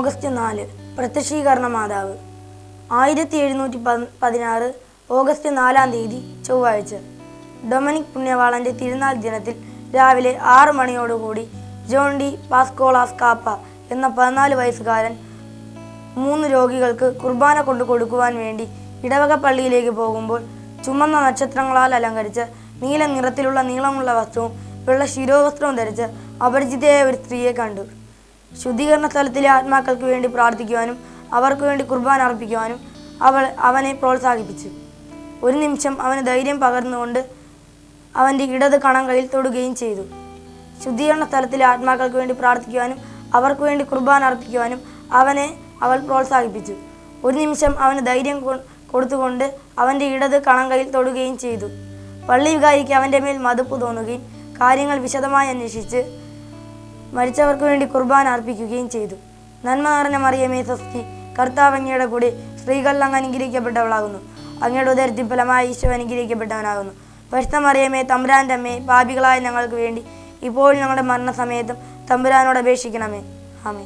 August നാല് പ്രത്യക്ഷീകരണ മാതാവ്. ആയിരത്തി എഴുന്നൂറ്റി പതിനാറ് ഓഗസ്റ്റ് നാലാം തീയതി ചൊവ്വാഴ്ച. ഡൊമിനിക് പുണ്യവാളന്റെ തിരുനാൾ ദിനത്തിൽ രാവിലെ ആറ് മണിയോടുകൂടി ജോൺ ഡി പാസ്കോളാസ് കാപ്പ എന്ന പതിനാല് വയസ്സുകാരൻ മൂന്ന് രോഗികൾക്ക് കുർബാന കൊണ്ടു കൊടുക്കുവാൻ വേണ്ടി ഇടവക പള്ളിയിലേക്ക് പോകുമ്പോൾ ചുമന്ന നക്ഷത്രങ്ങളാൽ അലങ്കരിച്ച് നീല നിറത്തിലുള്ള നീളമുള്ള വസ്ത്രവും വെള്ള ശിരോവസ്ത്രവും ധരിച്ച് അപരിചിതയായ ഒരു സ്ത്രീയെ കണ്ടു. ശുദ്ധീകരണ സ്ഥലത്തിലെ ആത്മാക്കൾക്ക് വേണ്ടി പ്രാർത്ഥിക്കുവാനും അവർക്ക് വേണ്ടി കുർബാന അർപ്പിക്കുവാനും അവൾ അവനെ പ്രോത്സാഹിപ്പിച്ചു. ഒരു നിമിഷം അവന് ധൈര്യം പകർന്നുകൊണ്ട് അവന്റെ ഇടത് കണങ്ങളിൽ തൊടുകയും ചെയ്തു. ശുദ്ധീകരണ സ്ഥലത്തിലെ ആത്മാക്കൾക്ക് വേണ്ടി പ്രാർത്ഥിക്കുവാനും അവർക്ക് വേണ്ടി കുർബാന അർപ്പിക്കുവാനും അവനെ അവൾ പ്രോത്സാഹിപ്പിച്ചു. ഒരു നിമിഷം അവന് ധൈര്യം കൊടുത്തുകൊണ്ട് അവന്റെ ഇടത് കണങ്കയിൽ തൊടുകയും ചെയ്തു. പള്ളി വികാരിക്ക് അവന്റെ മേൽ മതിപ്പ് തോന്നുകയും കാര്യങ്ങൾ വിശദമായി അന്വേഷിച്ച് മരിച്ചവർക്ക് വേണ്ടി കുർബാന അർപ്പിക്കുകയും ചെയ്തു. നന്മ നിറഞ്ഞ മറിയമേ സ്വസ്തി കർത്താവ് അങ്ങയുടെ കൂടെ സ്ത്രീകളിൽ അങ്ങ് അനുഗ്രഹിക്കപ്പെട്ടവളാകുന്നു. അങ്ങയുടെ ഉദരത്തിൽ ഫലമായി ഈശോ അനുഗ്രഹിക്കപ്പെട്ടവനാകുന്നു. പരിശുദ്ധ മറിയമേ തമ്പുരാന്റെ അമ്മേ പാപികളായ ഞങ്ങൾക്ക് വേണ്ടി ഇപ്പോൾ ഞങ്ങളുടെ മരണസമയത്തും തമ്പുരാനോട് അപേക്ഷിക്കണമേ. ആമേ